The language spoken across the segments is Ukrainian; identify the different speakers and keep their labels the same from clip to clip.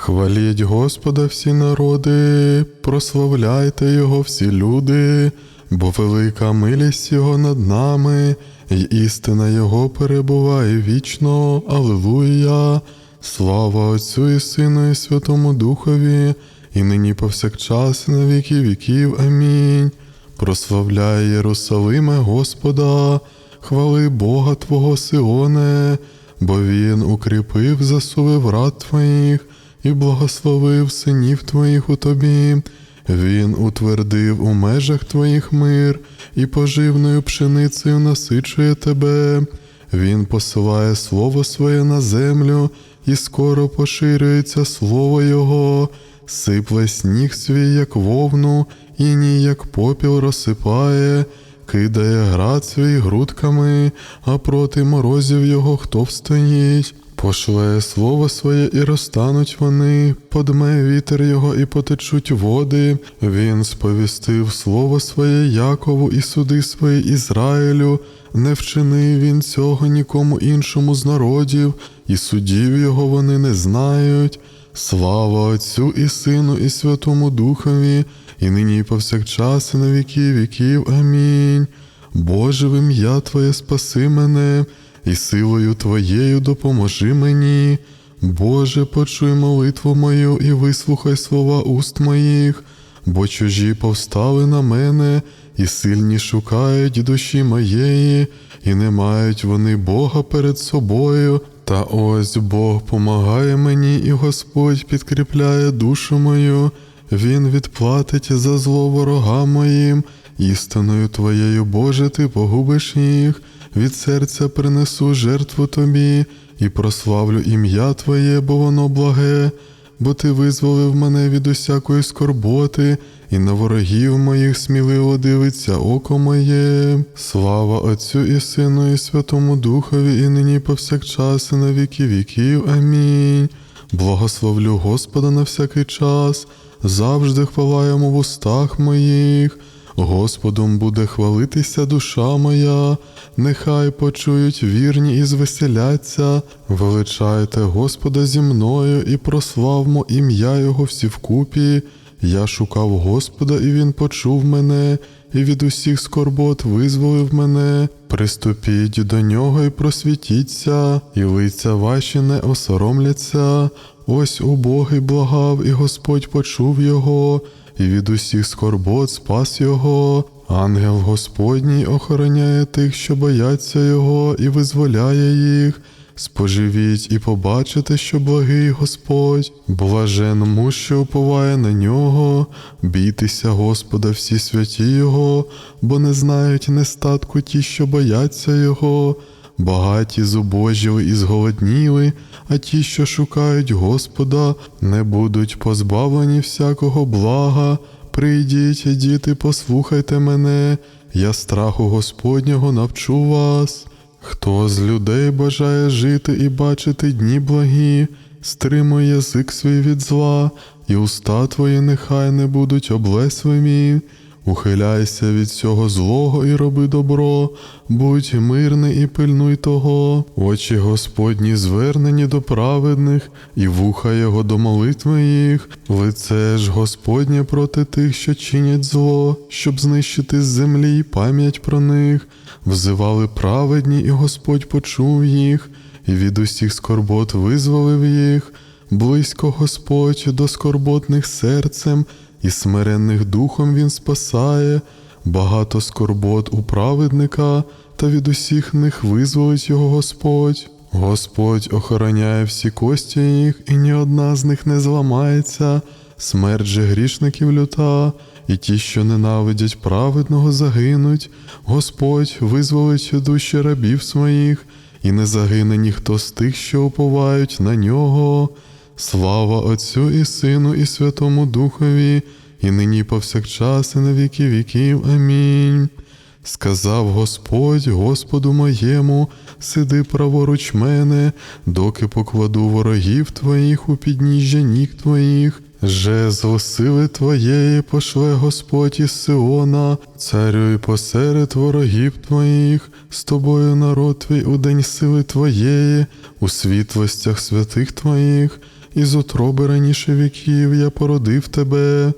Speaker 1: Хваліть Господа всі народи, прославляйте Його всі люди, бо велика милість Його над нами, і істина Його перебуває вічно. Алилуя! Слава Отцю і Сину, і Святому Духові, і нині повсякчас, і на віки віків. Амінь. Прославляй Єрусалиме Господа, хвали Бога Твого Сионе, бо Він укріпив засуви врат Твоїх і благословив синів Твоїх у Тобі. Він утвердив у межах Твоїх мир і поживною пшеницею насичує Тебе. Він посилає слово своє на землю, і скоро поширюється слово Його, сипле сніг свій, як вовну, і ні, як попіл розсипає, кидає град свій грудками, а проти морозів його хто встоїть. Пошле слово своє і розтануть вони, подме вітер його і потечуть води. Він сповістив слово своє Якову і суди свої Ізраїлю. Не вчинив він цього нікому іншому з народів, і судів його вони не знають. Слава Отцю і Сину, і Святому Духові, і нині і повсякчас, і на віки віків. Амінь. Боже, в ім'я Твоє спаси мене, і силою Твоєю допоможи мені. Боже, почуй молитву мою і вислухай слова уст моїх, бо чужі повстали на мене, і сильні шукають душі моєї, і не мають вони Бога перед собою. Та ось Бог помагає мені, і Господь підкріпляє душу мою. Він відплатить за зло ворогам моїм, істиною Твоєю, Боже, Ти погубиш їх, від серця принесу жертву Тобі і прославлю ім'я Твоє, бо воно благе, бо Ти визволив мене від усякої скорботи, і на ворогів моїх сміливо дивиться око моє. Слава Отцю і Сину, і Святому Духові, і нині повсякчас, і на віки віків. Амінь. Благословлю Господа на всякий час, завжди хвала в устах моїх. Господом буде хвалитися душа моя, нехай почують вірні і звеселяться, величайте Господа зі мною і прославмо ім'я Його всі вкупі. Я шукав Господа, і Він почув мене, і від усіх скорбот визволив мене. Приступіть до нього і просвітіться, і лиця ваші не осоромляться. Ось убогий благав, і Господь почув його, і від усіх скорбот спас його. Ангел Господній охороняє тих, що бояться його, і визволяє їх. Споживіть і побачите, що благий Господь, блажен муж, що уповає на нього, бійтеся Господа всі святі Його, бо не знають нестатку ті, що бояться Його, багаті зубожіли і зголодніли, а ті, що шукають Господа, не будуть позбавлені всякого блага. Прийдіть, діти, послухайте мене, я страху Господнього навчу вас. Хто з людей бажає жити і бачити дні благі, стримуй язик свій від зла, і уста твої нехай не будуть облесливі. Ухиляйся від цього злого і роби добро, будь мирний і пильнуй того, очі Господні звернені до праведних, і вуха його до молитви їх, лице ж Господнє проти тих, що чинять зло, щоб знищити з землі і пам'ять про них, взивали праведні, і Господь почув їх, і від усіх скорбот визволив їх, близько Господь до скорботних серцем і смиренних духом він спасає, багато скорбот у праведника, та від усіх них визволить його Господь. Господь охороняє всі кості їх, і ні одна з них не зламається, смерть же грішників люта, і ті, що ненавидять праведного, загинуть. Господь визволить душі рабів своїх, і не загине ніхто з тих, що уповають на нього. Слава Отцю і Сину, і Святому Духові, і нині повсякчас, і на віки віків. Амінь. Сказав Господь Господу моєму, сиди праворуч мене, доки покладу ворогів твоїх у підніжжя ніг твоїх. Жезл сили твоєї пошле Господь із Сиона, царюй посеред ворогів твоїх, з тобою народ твій у день сили твоєї, у світлостях святих твоїх. Із утроби раніше віків я породив тебе.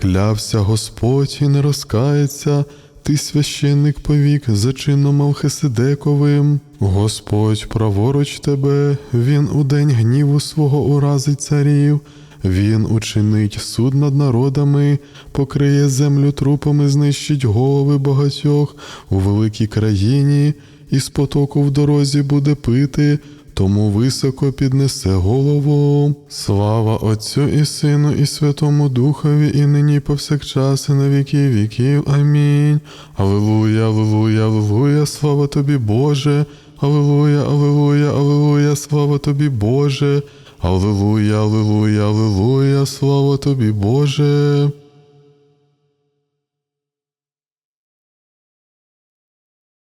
Speaker 1: Клявся Господь і не розкається, ти священник повік за чином Малхиседековим. Господь праворуч тебе, він у день гніву свого уразить царів. Він учинить суд над народами, покриє землю трупами, знищить голови багатьох у великій країні, і з потоку в дорозі буде пити, тому високо піднесе голову. Слава Отцю і Сину, і Святому Духові, і нині повсякчас, і на віки віків. Амінь. Аллилуйя, аллилуйя, аллилуйя, слава тобі, Боже. Аллилуйя, аллилуйя, аллилуйя, слава тобі, Боже. Аллилуйя, аллилуйя, аллилуйя, слава тобі, Боже.